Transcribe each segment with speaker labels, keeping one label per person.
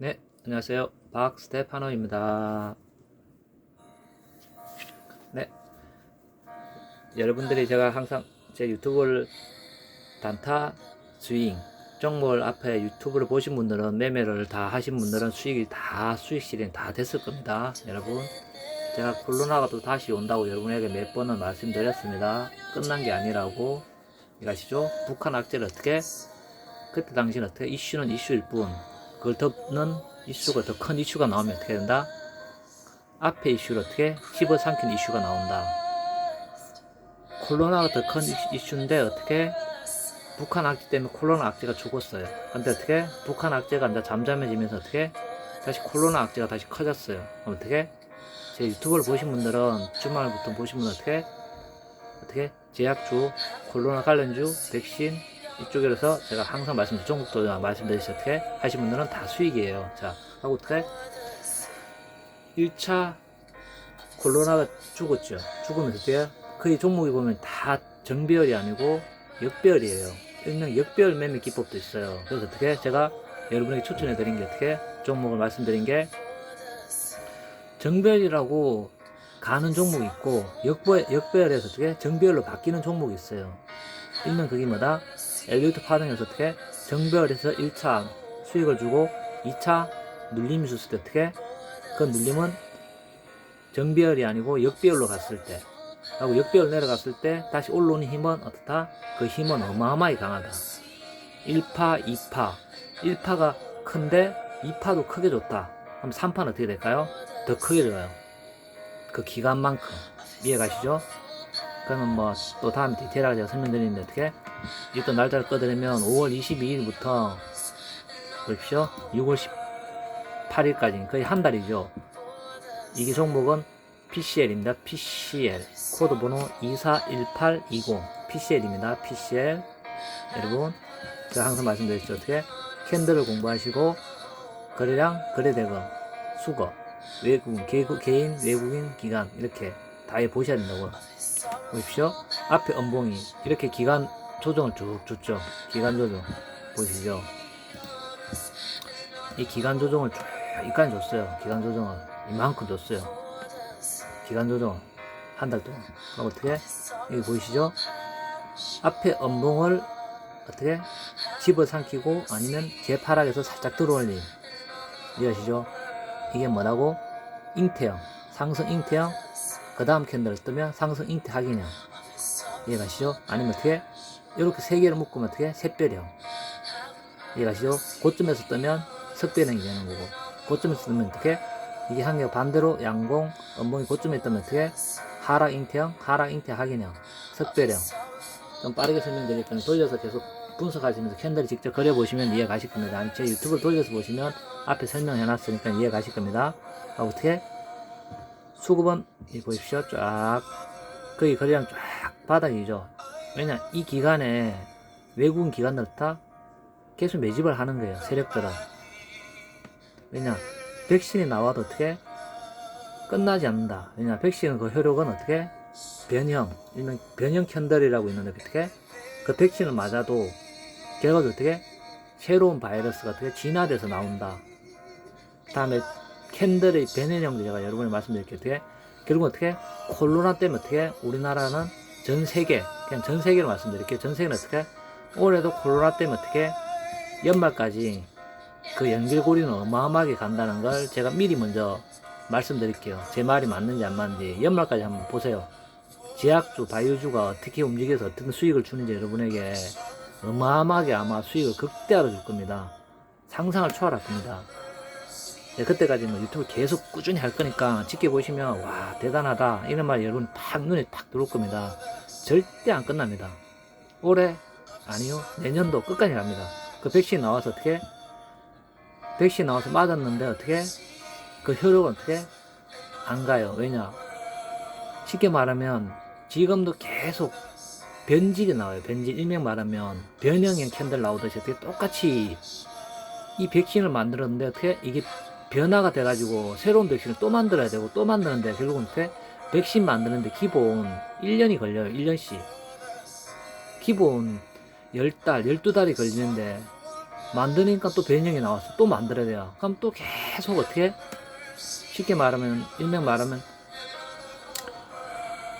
Speaker 1: 네, 안녕하세요. 박스테파노입니다. 네, 여러분들이 제가 항상 제 유튜브를 단타 스윙 종목을 앞에 유튜브를 보신 분들은 매매를 다 하신 분들은 수익이 다 수익 실현 다 됐을 겁니다. 여러분, 제가 코로나가 또 다시 온다고 여러분에게 몇 번은 말씀드렸습니다. 끝난 게 아니라고 이가시죠? 북한 악재를 어떻게 그때 당시는 어떻게 이슈는 이슈일 뿐 그걸 덮는 이슈가 더 큰 이슈가 나오면 어떻게 된다? 앞에 이슈를 어떻게 집어삼킨 이슈가 나온다. 코로나가 더 큰 이슈인데 어떻게 북한 악재 때문에 코로나 악재가 죽었어요. 근데 어떻게 북한 악재가 이제 잠잠해지면서 어떻게 다시 코로나 악재가 다시 커졌어요. 그럼 어떻게 제 유튜브를 보신 분들은 주말부터 보신 분은 어떻게 어떻게 제약주, 코로나 관련주, 백신 이쪽에서 제가 항상 말씀드린 말씀드렸을 어떻게 하신 분들은 다 수익이에요. 자, 하고 어떻게 1차 코로나가 죽었죠. 죽으면서 어떻게 거의 종목이 보면 다 정배열이 아니고 역배열이에요. 일명 역배열 매매 기법도 있어요. 그래서 어떻게 제가 여러분에게 추천해 드린 게 어떻게 종목을 말씀드린 게 정배열이라고 가는 종목이 있고 역배, 역배열에서 어떻게 정배열로 바뀌는 종목이 있어요. 일명 그게 뭐다? 엘리베이터 파동에서 어떻게 정배열에서 1차 수익을 주고 2차 눌림이 줬을 때 어떻게 그 눌림은 정배열이 아니고 역배열로 갔을 때 하고 역배열 내려갔을 때 다시 올라오는 힘은 어떻다? 그 힘은 어마어마하게 강하다. 1파, 2파 1파가 큰데 2파도 크게 줬다. 그럼 3파는 어떻게 될까요? 더 크게 줘요. 그 기간만큼 이해 가시죠? 그러면 뭐 또 다음 디테일하게 제가 설명드리는데 어떻게? 일단 날짜를 꺼드리면 5월 22일부터 보십시오. 6월 18일까지 거의 한 달이죠. 이게 종목은 PCL입니다. PCL 코드 번호 241820 PCL입니다. PCL 여러분 제가 항상 말씀드렸죠. 어떻게? 캔들을 공부하시고 거래량 거래대금 수거 외국인, 개, 개인, 외국인, 기관 이렇게 다 해 보셔야 된다고 보십시오. 앞에 음봉이 이렇게 기간 조정을 쭉 줬죠. 기간 조정 보시죠. 이 기간 조정을 쭉 여기까지 줬어요. 기간 조정을 이만큼 줬어요. 기간 조정 한 달 동안. 그럼 어떻게 여기 보이시죠? 앞에 음봉을 어떻게 집어삼키고 아니면 개파락에서 살짝 들어올림 이해하시죠? 이게 뭐라고? 잉태형 상승 잉태형 그 다음 캔들을 뜨면 상승 잉태 확인형 이해가시죠? 아니면 어떻게 이렇게 세 개를 묶으면 어떻게 샛별형 이해가시죠? 고점에서 뜨면 석별형이 되는 거고 고점에서 뜨면 어떻게 이게 한 개가 반대로 양봉 음봉이 고점에 뜨면 어떻게 하락 잉태형 하락 잉태 확인형 석별형 좀 빠르게 설명드릴 거니 돌려서 계속 분석하시면서 캔들을 직접 그려보시면 이해 가실 겁니다. 아니, 제 유튜브를 돌려서 보시면 앞에 설명해 놨으니까 이해 가실 겁니다. 아, 어떻게? 수급은, 이 보십시오. 쫙. 거의 거래량 쫙 바닥이죠. 왜냐, 이 기간에 외국인 기관들 다 계속 매집을 하는 거예요. 세력들은. 왜냐, 백신이 나와도 어떻게? 끝나지 않는다. 왜냐, 백신은 그 효력은 어떻게? 변형, 일명 변형 캔들이라고 있는데 어떻게? 그 백신을 맞아도 결과적으로 어떻게? 새로운 바이러스가 어떻게 진화돼서 나온다. 그 다음에 캔들의 변현형도 제가 여러분이 말씀드릴게요. 어떻게? 결국 어떻게? 코로나 때문에 어떻게? 우리나라는 전 세계, 그냥 전 세계로 말씀드릴게요. 전 세계는 어떻게? 올해도 코로나 때문에 어떻게? 연말까지 그 연결고리는 어마어마하게 간다는 걸 제가 미리 먼저 말씀드릴게요. 제 말이 맞는지 안 맞는지 연말까지 한번 보세요. 제약주, 바이오주가 어떻게 움직여서 어떤 수익을 주는지 여러분에게 어마어마하게 아마 수익을 극대화로 줄 겁니다. 상상을 초월할 겁니다. 네, 그때까지 뭐 유튜브 계속 꾸준히 할 거니까 지켜보시면 와 대단하다 이런 말 여러분 팍 눈에 탁 들어올 겁니다. 절대 안 끝납니다. 올해 아니요 내년도 끝까지 갑니다. 그 백신 나와서 어떻게 백신 나와서 맞았는데 어떻게 그 효력은 어떻게 안 가요. 왜냐 쉽게 말하면 지금도 계속 변질이 나와요. 변질 일명 말하면 변형형 캔들 나오듯이 어떻게 똑같이 이 백신을 만들었는데 어떻게 이게 변화가 돼가지고 새로운 백신을 또 만들어야 되고 또 만드는데 결국은 백신 만드는데 기본 1년이 걸려요. 1년씩. 기본 10달, 12달이 걸리는데 만드니까 또 변형이 나왔어. 또 만들어야 돼요. 그럼 또 계속 어떻게? 쉽게 말하면, 일명 말하면,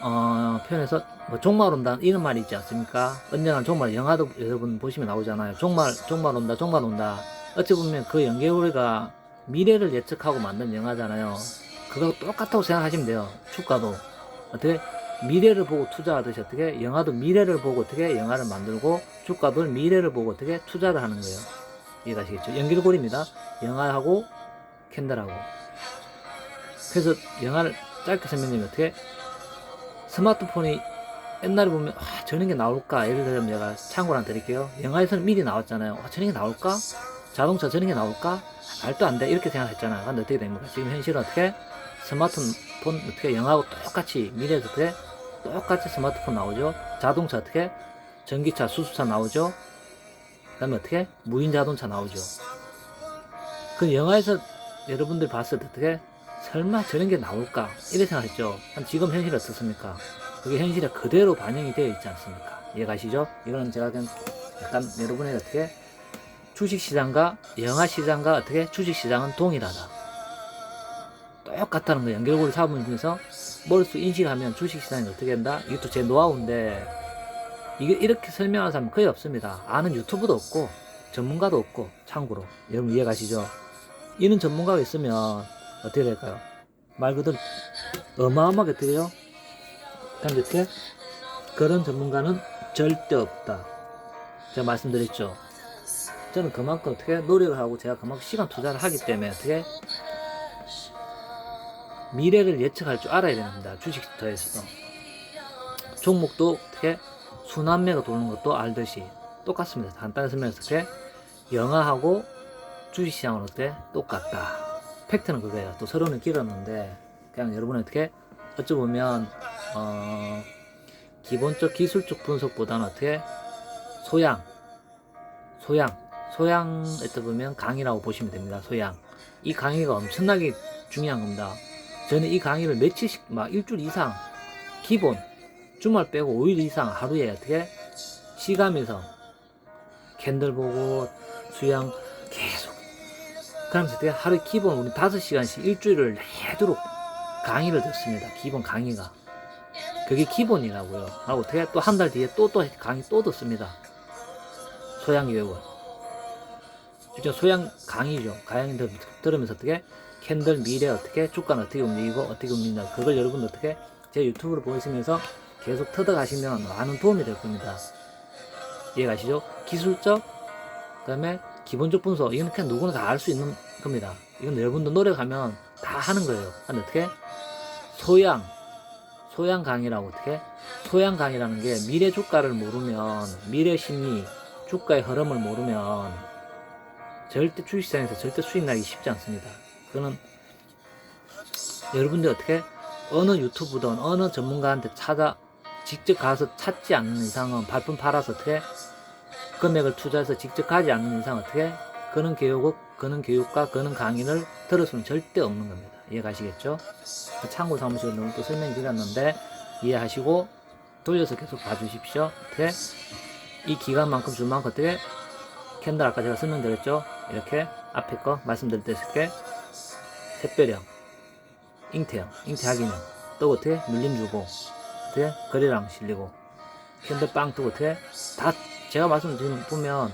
Speaker 1: 어, 표현해서, 뭐, 종말 온다, 이런 말이 있지 않습니까? 언젠가 종말, 영화도 여러분 보시면 나오잖아요. 종말, 종말 온다, 종말 온다. 어찌 보면 그 연계고리가 미래를 예측하고 만든 영화잖아요. 그거 똑같다고 생각하시면 돼요. 주가도. 어떻게? 미래를 보고 투자하듯이 어떻게? 영화도 미래를 보고 어떻게? 영화를 만들고, 주가도 미래를 보고 어떻게? 투자를 하는 거예요. 이해가시겠죠? 연결고리입니다. 영화하고 캔들하고. 그래서 영화를 짧게 설명드리면 어떻게? 스마트폰이 옛날에 보면 아, 저런 게 나올까? 예를 들면 제가 참고로 드릴게요. 영화에서는 미리 나왔잖아요. 아, 저런 게 나올까? 자동차 저런 게 나올까? 말도 안 돼. 이렇게 생각했잖아요. 근데 어떻게 됩니까? 지금 현실은 어떻게? 스마트폰 어떻게 영화하고 똑같이 미래에서 어떻게? 똑같이 스마트폰 나오죠. 자동차 어떻게? 전기차, 수소차 나오죠. 그 다음에 어떻게? 무인 자동차 나오죠. 그 영화에서 여러분들 봤을 때 어떻게? 설마 저런 게 나올까? 이렇게 생각했죠. 한 지금 현실이 어떻습니까? 그게 현실에 그대로 반영이 되어 있지 않습니까? 이해가시죠? 이거는 제가 그냥 약간 여러분에게 어떻게? 주식시장과 영화시장과 어떻게? 주식시장은 동일하다. 똑같다는 거 연결고리 사업을 중에서 머릿속 인식하면 주식시장이 어떻게 된다? 이것도 제 노하우인데 이게 이렇게 설명하는 사람은 거의 없습니다. 아는 유튜브도 없고 전문가도 없고 참고로 여러분 이해가시죠? 이런 전문가가 있으면 어떻게 될까요? 말 그대로 어마어마하게 되요 그럼 이렇게 그런 전문가는 절대 없다. 제가 말씀드렸죠. 저는 그만큼 어떻게 노력을 하고 제가 그만큼 시간 투자를 하기 때문에 어떻게 미래를 예측할 줄 알아야 됩니다. 주식터에서 종목도 어떻게 순환매가 도는 것도 알듯이 똑같습니다. 간단히 설명해서 어떻게 영화하고 주식시장은 어떻게 똑같다. 팩트는 그거예요. 또 서론은 길었는데 그냥 여러분 어떻게 어찌 보면 어, 기본적 기술적 분석보다는 어떻게 소양 소양 소양 어떻게 보면 강의라고 보시면 됩니다. 소양 이 강의가 엄청나게 중요한 겁니다. 저는 이 강의를 며칠씩 막 일주일 이상 기본 주말 빼고 5일 이상 하루에 어떻게 시감에서 캔들 보고 수양 계속 그러면서 어떻게 하루에 기본 우리 5시간씩 일주일을 내도록 강의를 듣습니다. 기본 강의가. 그게 기본이라고요. 하고 어떻게 또 한 달 뒤에 또 또 강의 또 듣습니다. 소양 교육을. 진짜 소양 강의죠. 강의 들- 들으면서 어떻게 캔들 미래 어떻게 주가는 어떻게 움직이고 어떻게 움직인다. 그걸 여러분 어떻게 제 유튜브를 보시면서 계속 터득하시면 많은 도움이 될 겁니다. 이해가시죠? 기술적 그다음에 기본적 분석 이건 그냥 누구나 다 알 수 있는 겁니다. 이건 여러분도 노력하면 다 하는 거예요. 근데 어떻게 소양 소양 강의라고 어떻게 소양 강의라는 게 미래 주가를 모르면 미래 심리 주가의 흐름을 모르면 절대 주식시장에서 절대 수익 나기 쉽지 않습니다. 그거는 여러분들 어떻게 어느 유튜브든 어느 전문가한테 찾아 직접 가서 찾지 않는 이상은 발품 팔아서 어떻게 금액을 투자해서 직접 가지 않는 이상 어떻게 그런 교육을 그런 교육과 그런 강의를 수는 절대 없는 겁니다. 이해가시겠죠? 참고 사무실로 너무 또 설명 드렸는데 이해하시고 돌려서 계속 봐주십시오. 어떻게 이 기간만큼 줄 만큼 어떻게 캔들 아까 제가 설명드렸죠? 이렇게 앞에 거 말씀드릴 때 이렇게 샛별형, 잉태형, 잉태하기형 또 어떻게 눌림 주고 어떻게 거래량 실리고 캔들 빵 뜨고 어떻게 다 제가 말씀드리면 보면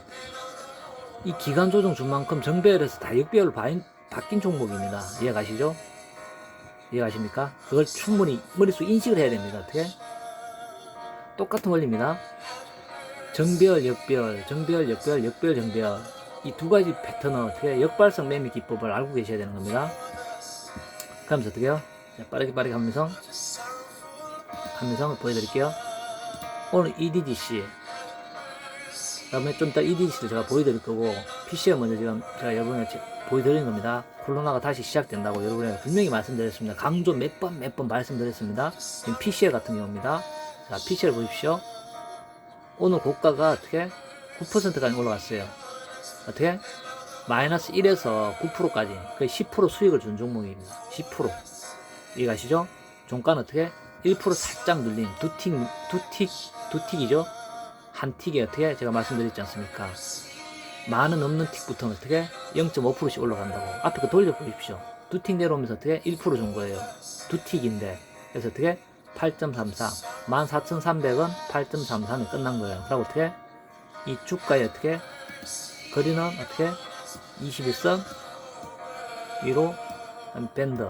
Speaker 1: 이 기간 조정 준 만큼 정배열에서 다 역배열로 바인, 바뀐 종목입니다. 이해가시죠? 이해가십니까? 그걸 충분히 머릿속 인식을 해야 됩니다. 어떻게? 똑같은 원리입니다. 정배열, 역배열, 정배열, 역배열, 역배열, 정배열. 이 두 가지 패턴은 어떻게 역발성 매매 기법을 알고 계셔야 되는 겁니다. 그러면서 어떻게 해요? 자, 빠르게 빠르게 함유성. 함유성을 보여드릴게요. 오늘 EDDC. 그 다음에 좀 이따 EDC도 제가 보여드릴 거고, PC에 먼저 지금 제가 여러분에 보여드리는 겁니다. 코로나가 다시 시작된다고 여러분에게 분명히 말씀드렸습니다. 강조 몇 번 몇 번 말씀드렸습니다. 지금 PCL 같은 경우입니다. 자, PCL 보십시오. 오늘 고가가 어떻게 9%까지 올라갔어요. 어떻게? 마이너스 1에서 9%까지 거의 10% 수익을 준 종목입니다. 10% 이해가시죠? 종가는 어떻게? 1% 살짝 눌린 두 틱, 두 틱, 두 틱이죠? 한 틱에 어떻게? 제가 말씀드렸지 않습니까? 만원 넘는 틱부터는 어떻게 0.5%씩 올라간다고 앞에 거 돌려 보십시오 두 틱 내려오면서 어떻게 1%준 거예요 두 틱인데 그래서 어떻게 8.33 14,300원 8.33이 끝난 거예요 그리고 어떻게 이 주가에 어떻게 거리는 어떻게? 21선 위로 한 밴드